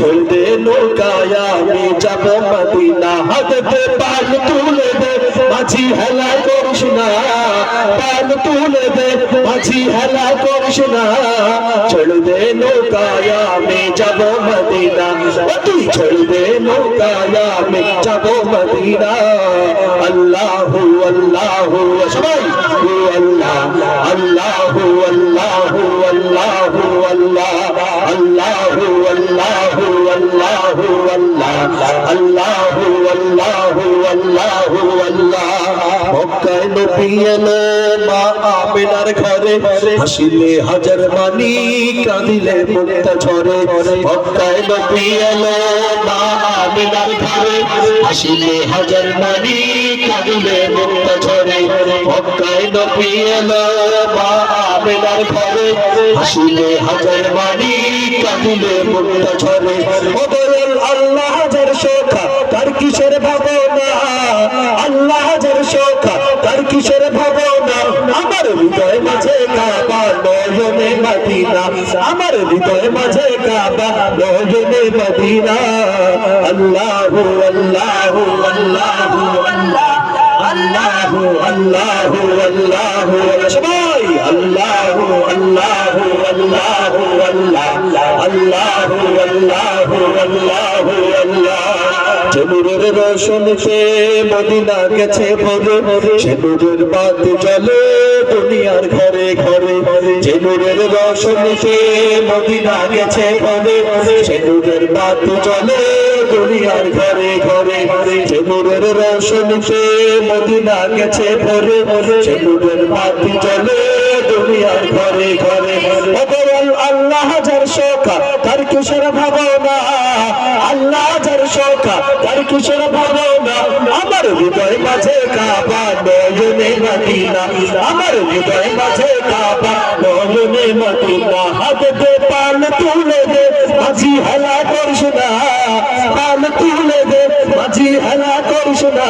দে নৌকায় আমি যাব মদিনা। হাতে পাল তুলে দে মাঝি হেলা করিস না। পাল তুলে দে মাঝি হেলা করিস না। দে নৌকায় আমি যাব মদিনা। তুই দে নৌকায় আমি যাব মদিনা। আল্লাহু আল্লাহু, সবাই আল্লাহ আল্লাহু। আল্লাহু আল্লাহু আল্লাহু, আল্লাহ আল্লাহু আল্লাহু আল্লাহু। মক্কায় নবী এলো, মা আমিনার ঘরে, হাসিলে হাজার মানি কাঁদিলে মুক্তা ঝরে। মক্কায় নবী হাসিলে হাজার মানি কাঁদিলে মুক্তা ঝরে। মক্কায় নবী এলো ঘরে। হাসিলে হাজার মানি কাঁদিলে মুক্তা ঝরে। আল্লাহ হাজার শোকা, তার কিসের ভাবনা? আল্লাহ হাজার শোকা, তার কিসের ভাবনা? আমার হৃদয় মাঝে নয়নে মদিনা, আমার হৃদয় মাঝে কাবা নয়নে মদিনা। আল্লাহু আল্লাহু আল্লাহু আল্লাহু আল্লাহু আল্লাহু আল্লাহু, সবাই আল্লাহু আল্লাহু। চমুরের রোশনতে মদিনা গেছে ভরে সেনুরের বাত জলে দুনিয়ার ঘরে ঘরে। চেনুরের রোশনতে মদিনা গেছে ভরে সেনুরের বাত জলে দুনিয়ার ঘরে ঘরে। চেনুরের রোশনতে মদিনা গেছে ভরে সেনুরের বাত জলে দুনিয়ার ঘরে ঘরে। আল্লাহ হাজার শোকা, তার কিশোর ভাবনা? আল্লাহ শোকা তার কিশোর ভাবনা, আমার হৃদয় মাঝে কাবা নয়নে মদিনা আমার হৃদয় মাঝে কাবা নয়নে মদিনা হাত দে, পান তুলে দে, মাঝি হেলা করিস না, পান তুলে দে, মাঝি হেলা করিস না।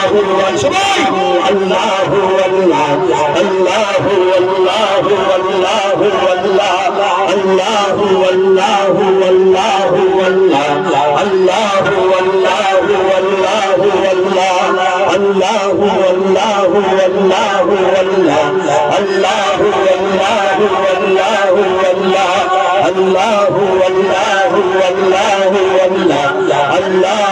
সবাই আল্লাহু আল্লাহ আল্লাহু আল্লাহু আল্লাহু আল্লাহ আল্লাহু আল্লাহু আল্লাহু আল্লাহ আল্লাহু